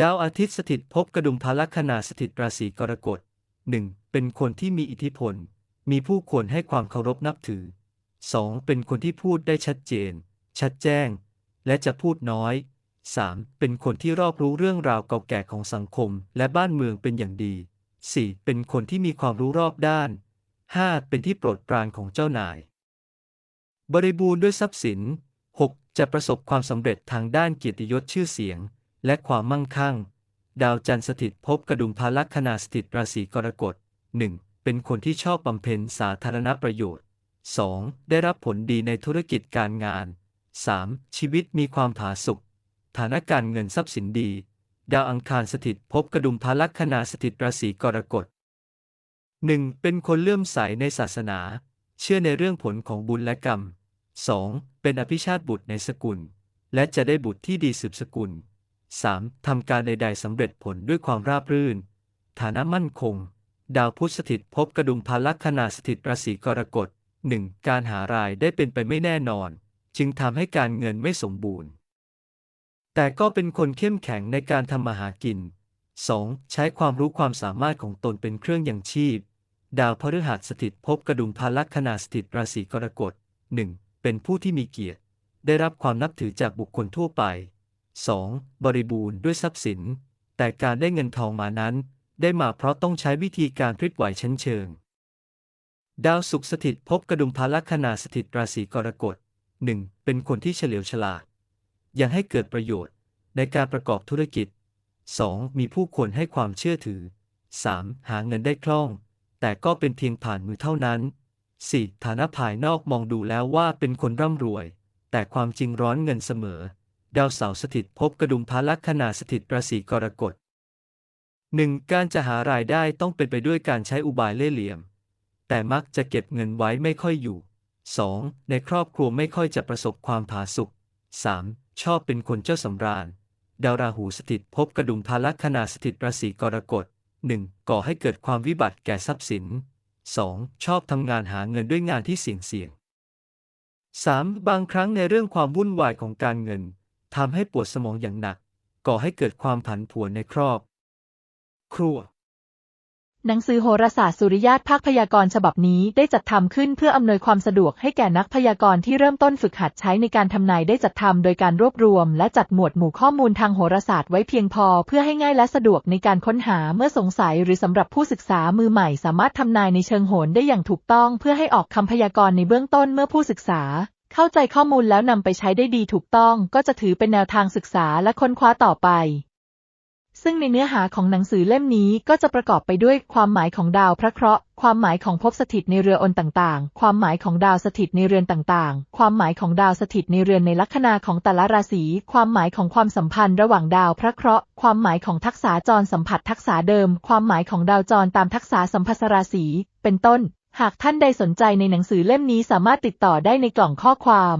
ดาวอาทิตย์สถิตภพกระดุมพลัคนาสถิตราศีกรกฎหนึ่งเป็นคนที่มีอิทธิพล มีผู้คนให้ความเคารพนับถือ 2. เป็นคนที่พูดได้ชัดเจน ชัดแจ้ง และจะพูดน้อย 3. เป็นคนที่รอบรู้เรื่องราวเก่าแก่ของสังคมและบ้านเมืองเป็นอย่างดี 4. เป็นคนที่มีความรู้รอบด้าน 5. เป็นที่โปรดปรานของเจ้านาย บริบูรณ์ด้วยทรัพย์สิน 6. จะประสบความสำเร็จทางด้านเกียรติยศชื่อเสียง และความมั่งคั่ง ดาวจันทร์สถิตภพกระดุมพาลัคนาสถิตราศีกรกฎ 1. เป็นคนที่ชอบบำเพ็ญสาธารณประโยชน์ 2. ได้รับผลดีในธุรกิจการงาน 3. ชีวิตมีความผาสุกฐานะการเงินทรัพย์สินดี ดาวอังคารสถิตภพกระดุมพาลัคนาสถิตราศีกรกฎ 1. เป็นคนเลื่อมใสในศาสนา เชื่อในเรื่องผลของบุญและกรรม 2. เป็นอภิชาติบุตรในสกุล และจะได้บุตรที่ดีสืบสกุล 3. ทำการใดๆสำเร็จผลด้วยความราบรื่น ฐานะมั่นคง ดาวพุธสถิตภพกระดุมพาลัคนาสถิตราศีกรกฎ 1. การหารายได้เป็นไปไม่แน่นอน จึงทำให้การเงินไม่สมบูรณ์ แต่ก็เป็นคนเข้มแข็งในการทำมาหากิน 2. ใช้ความรู้ความสามารถของตนเป็นเครื่องยังชีพ ดาวพฤหัสสถิตภพกระดุมพาลัคนาสถิตราศีกรกฎ 1. เป็นผู้ที่มีเกียรติ ได้รับความนับถือจากบุคคลทั่วไป 2. บริบูรณ์ด้วยทรัพย์สิน แต่การได้เงินทองมานั้น ได้มาเพราะต้องใช้วิธีการพลิกไหวชั้นเชิง ดาวศุกร์สถิตภพกระดุมพาลัคนาสถิตราศีกรกฎ 1. เป็นคนที่เฉลียวฉลาด ยังให้เกิดประโยชน์ ในการประกอบธุรกิจ 2. มีผู้คนให้ความเชื่อถือ 3. หาเงินได้คล่อง แต่ก็เป็นเพียงผ่านมือเท่านั้น 4. ฐานะภายนอกมองดูแล้วว่าเป็นคนร่ำรวย แต่ความจริงร้อนเงินเสมอ ดาวเสาร์สถิตภพกระดุมพาลัคนาสถิตราศีกรกฎ 1. การจะหารายได้ต้องเป็นไปด้วยการใช้อุบายเล่ห์เหลี่ยม แต่มักจะเก็บเงินไว้ไม่ค่อยอยู่ 2. ในครอบครัวไม่ค่อยจะประสบความผาสุก 3. ชอบเป็นคนเจ้าสำราญ ดาวราหูสถิตภพกระดุมพาลัคนาสถิตราศีกรกฎ 1. ก่อให้เกิดความวิบัติแก่ทรัพย์สิน 2. ชอบทำงานหาเงินด้วยงานที่เสี่ยงเสี่ยง 3. บางครั้งในเรื่องความวุ่นวายของการเงิน ทำให้ปวดสมองอย่างหนัก ก่อให้เกิดความผันผวนในครอบ ครัว หนังสือโหราศาสตร์สุริยาตภาคพยากรณ์ฉบับนี้ได้จัดทำขึ้นเพื่ออำนวยความสะดวกให้แก่นักพยากรณ์ที่เริ่มต้นฝึกหัดใช้ในการทำนายได้จัดทำโดยการรวบรวม และจัดหมวดหมู่ข้อมูลทางโหราศาสตร์ไว้เพียงพอเพื่อให้ง่ายและสะดวกในการค้นหาเมื่อสงสัยหรือสำหรับผู้ศึกษามือใหม่ สามารถทำนายในเชิงโหรได้อย่างถูกต้อง เพื่อให้ออกคำพยากรณ์ในเบื้องต้นเมื่อผู้ศึกษา เข้าใจข้อมูลแล้วนำไปใช้ได้ดีถูกต้องก็จะถือเป็นแนวทางศึกษาและค้นคว้าต่อไป ซึ่งในเนื้อหาของหนังสือเล่มนี้ก็จะประกอบไปด้วยความหมายของดาวพระเคราะห์ ความหมายของภพสถิตในเรืออนต่างๆ ความหมายของดาวสถิตในเรือนต่างๆ ความหมายของดาวสถิตในเรือนในลัคนาของแต่ละราศี ความหมายของความสัมพันธ์ระหว่างดาวพระเคราะห์ ความหมายของทักษะจรสัมผัสทักษะเดิม ความหมายของดาวจรตามทักษะสัมพัสราศี เป็นต้น หากท่านใดสนใจในหนังสือเล่มนี้สามารถติดต่อได้ในกล่องข้อความ